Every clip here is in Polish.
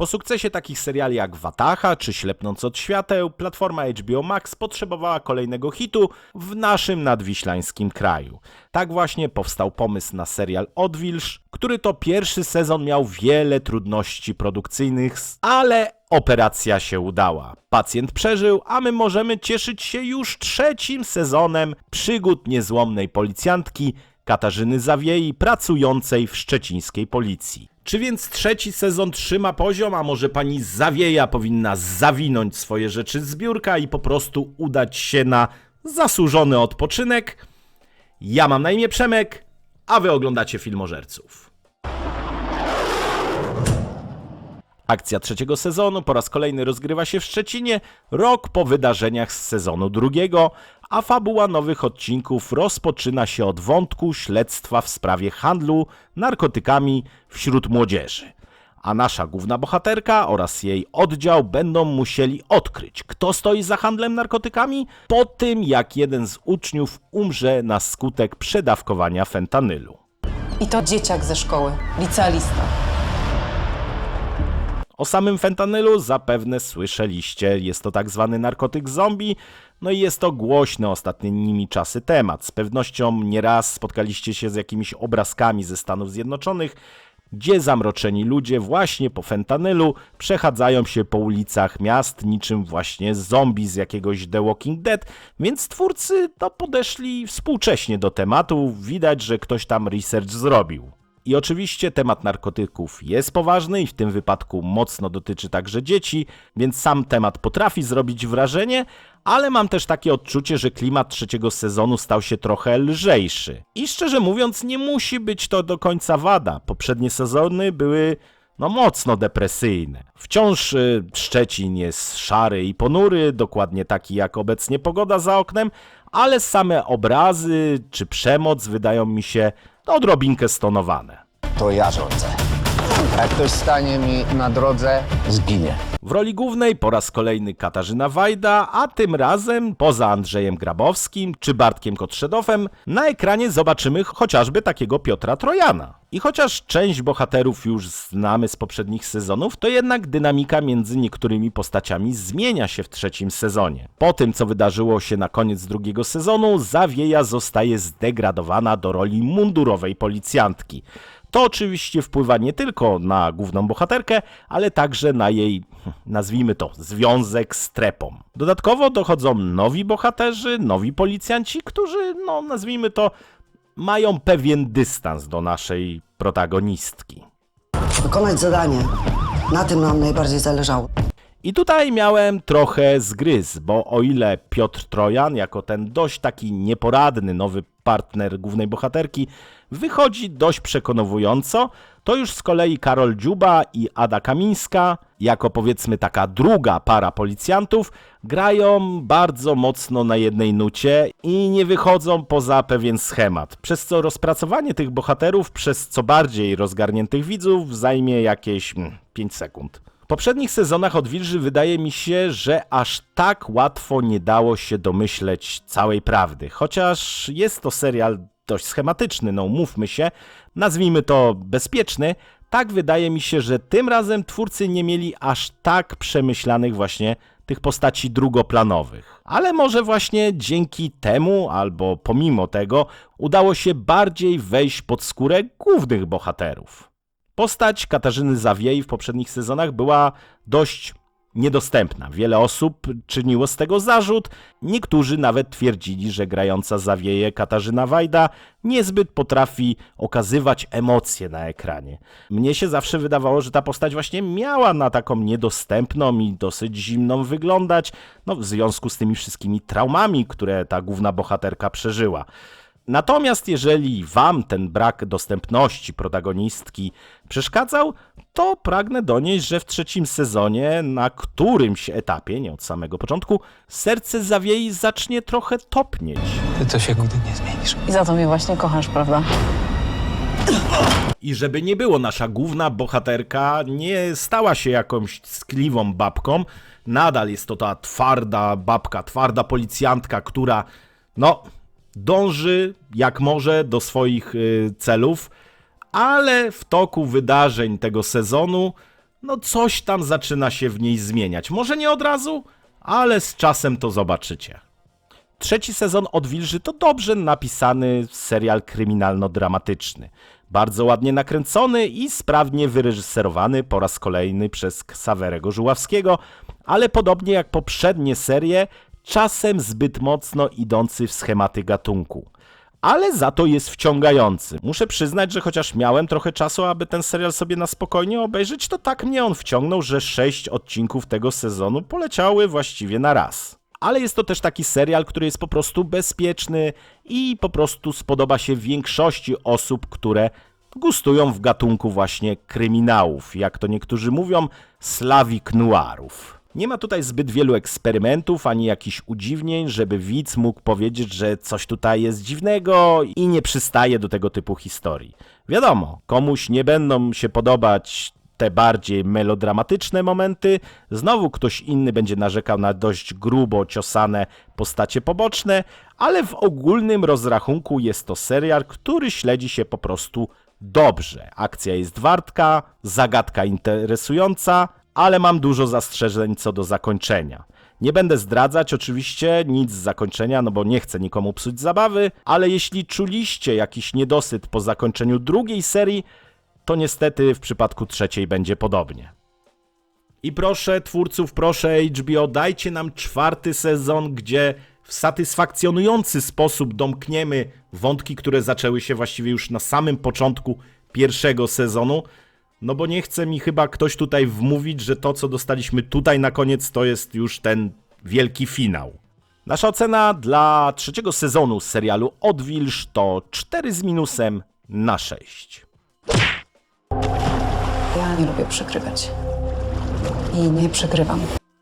Po sukcesie takich seriali jak Wataha czy Ślepnąc od świateł, platforma HBO Max potrzebowała kolejnego hitu w naszym nadwiślańskim kraju. Tak właśnie powstał pomysł na serial Odwilż, który to pierwszy sezon miał wiele trudności produkcyjnych, ale operacja się udała. Pacjent przeżył, a my możemy cieszyć się już trzecim sezonem przygód niezłomnej policjantki Katarzyny Zawiei, pracującej w szczecińskiej policji. Czy więc trzeci sezon trzyma poziom, a może pani Zawieja powinna zawinąć swoje rzeczy z biurka i po prostu udać się na zasłużony odpoczynek? Ja mam na imię Przemek, a wy oglądacie Filmożerców. Akcja trzeciego sezonu po raz kolejny rozgrywa się w Szczecinie, rok po wydarzeniach z sezonu drugiego, a fabuła nowych odcinków rozpoczyna się od wątku śledztwa w sprawie handlu narkotykami wśród młodzieży. A nasza główna bohaterka oraz jej oddział będą musieli odkryć, kto stoi za handlem narkotykami po tym, jak jeden z uczniów umrze na skutek przedawkowania fentanylu. I to dzieciak ze szkoły, licealista. O samym fentanylu zapewne słyszeliście. Jest to tak zwany narkotyk zombie, no i jest to głośny ostatnimi czasy temat. Z pewnością nieraz spotkaliście się z jakimiś obrazkami ze Stanów Zjednoczonych, gdzie zamroczeni ludzie właśnie po fentanylu przechadzają się po ulicach miast niczym właśnie zombie z jakiegoś The Walking Dead, więc twórcy to podeszli współcześnie do tematu. Widać, że ktoś tam research zrobił. I oczywiście temat narkotyków jest poważny i w tym wypadku mocno dotyczy także dzieci, więc sam temat potrafi zrobić wrażenie, ale mam też takie odczucie, że klimat trzeciego sezonu stał się trochę lżejszy. I szczerze mówiąc, nie musi być to do końca wada. Poprzednie sezony były no mocno depresyjne. Wciąż y, Szczecin jest szary i ponury, dokładnie taki jak obecnie pogoda za oknem, ale same obrazy czy przemoc wydają mi się odrobinkę stonowane. To ja rządzę. Jak ktoś stanie mi na drodze, zginie. W roli głównej po raz kolejny Katarzyna Wajda, a tym razem poza Andrzejem Grabowskim czy Bartkiem Kotszedowem na ekranie zobaczymy chociażby takiego Piotra Trojana. I chociaż część bohaterów już znamy z poprzednich sezonów, to jednak dynamika między niektórymi postaciami zmienia się w trzecim sezonie. Po tym, co wydarzyło się na koniec drugiego sezonu, Zawieja zostaje zdegradowana do roli mundurowej policjantki. To oczywiście wpływa nie tylko na główną bohaterkę, ale także na jej, nazwijmy to, związek z trepą. Dodatkowo dochodzą nowi bohaterzy, nowi policjanci, którzy, no nazwijmy to, mają pewien dystans do naszej protagonistki. Wykonać zadanie. Na tym nam najbardziej zależało. I tutaj miałem trochę zgryz, bo o ile Piotr Trojan, jako ten dość taki nieporadny nowy partner głównej bohaterki, wychodzi dość przekonująco, to już z kolei Karol Dziuba i Ada Kamińska, jako powiedzmy taka druga para policjantów, grają bardzo mocno na jednej nucie i nie wychodzą poza pewien schemat, przez co rozpracowanie tych bohaterów przez co bardziej rozgarniętych widzów zajmie jakieś mm, 5 sekund. Poprzednich sezonach Odwilży wydaje mi się, że aż tak łatwo nie dało się domyśleć całej prawdy. Chociaż jest to serial dość schematyczny, no mówmy się, nazwijmy to bezpieczny, tak wydaje mi się, że tym razem twórcy nie mieli aż tak przemyślanych właśnie tych postaci drugoplanowych. Ale może właśnie dzięki temu, albo pomimo tego, udało się bardziej wejść pod skórę głównych bohaterów. Postać Katarzyny Zawiei w poprzednich sezonach była dość niedostępna. Wiele osób czyniło z tego zarzut, niektórzy nawet twierdzili, że grająca Zawieję Katarzyna Wajda niezbyt potrafi okazywać emocje na ekranie. Mnie się zawsze wydawało, że ta postać właśnie miała na taką niedostępną i dosyć zimną wyglądać, no w związku z tymi wszystkimi traumami, które ta główna bohaterka przeżyła. Natomiast jeżeli wam ten brak dostępności protagonistki przeszkadzał, to pragnę donieść, że w trzecim sezonie, na którymś etapie, nie od samego początku, serce Zawiei zacznie trochę topnieć. Ty to się nigdy nie zmienisz. I za to mnie właśnie kochasz, prawda? I żeby nie było, nasza główna bohaterka nie stała się jakąś skliwą babką. Nadal jest to ta twarda babka, twarda policjantka, która, no, dąży jak może do swoich y, celów, ale w toku wydarzeń tego sezonu no coś tam zaczyna się w niej zmieniać. Może nie od razu, ale z czasem to zobaczycie. Trzeci sezon Odwilży to dobrze napisany serial kryminalno-dramatyczny. Bardzo ładnie nakręcony i sprawnie wyreżyserowany po raz kolejny przez Ksawerego Żuławskiego, ale podobnie jak poprzednie serie, czasem zbyt mocno idący w schematy gatunku. Ale za to jest wciągający. Muszę przyznać, że chociaż miałem trochę czasu, aby ten serial sobie na spokojnie obejrzeć, to tak mnie on wciągnął, że sześć odcinków tego sezonu poleciały właściwie na raz ale jest to też taki serial, który jest po prostu bezpieczny i po prostu spodoba się większości osób, które gustują w gatunku właśnie kryminałów, jak to niektórzy mówią, slawik noirów. Nie ma tutaj zbyt wielu eksperymentów ani jakichś udziwnień, żeby widz mógł powiedzieć, że coś tutaj jest dziwnego i nie przystaje do tego typu historii. Wiadomo, komuś nie będą się podobać te bardziej melodramatyczne momenty, znowu ktoś inny będzie narzekał na dość grubo ciosane postacie poboczne, ale w ogólnym rozrachunku jest to serial, który śledzi się po prostu dobrze. Akcja jest wartka, zagadka interesująca, ale mam dużo zastrzeżeń co do zakończenia. Nie będę zdradzać oczywiście nic z zakończenia, no bo nie chcę nikomu psuć zabawy, ale jeśli czuliście jakiś niedosyt po zakończeniu drugiej serii, to niestety w przypadku trzeciej będzie podobnie. I proszę twórców, proszę HBO, dajcie nam czwarty sezon, gdzie w satysfakcjonujący sposób domkniemy wątki, które zaczęły się właściwie już na samym początku pierwszego sezonu. No bo nie chce mi chyba ktoś tutaj wmówić, że to, co dostaliśmy tutaj na koniec, to jest już ten wielki finał. Nasza ocena dla trzeciego sezonu serialu Odwilż to 4 z minusem na 6. Ja nie lubię przegrywać. I nie przegrywam.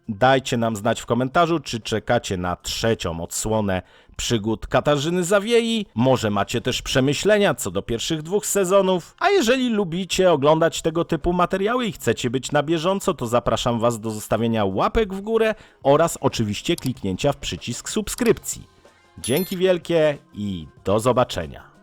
Dajcie nam znać w komentarzu, czy czekacie na trzecią odsłonę przygód Katarzyny Zawiei. Może macie też przemyślenia co do pierwszych dwóch sezonów. A jeżeli lubicie oglądać tego typu materiały i chcecie być na bieżąco, to zapraszam Was do zostawienia łapek w górę oraz oczywiście kliknięcia w przycisk subskrypcji. Dzięki wielkie i do zobaczenia.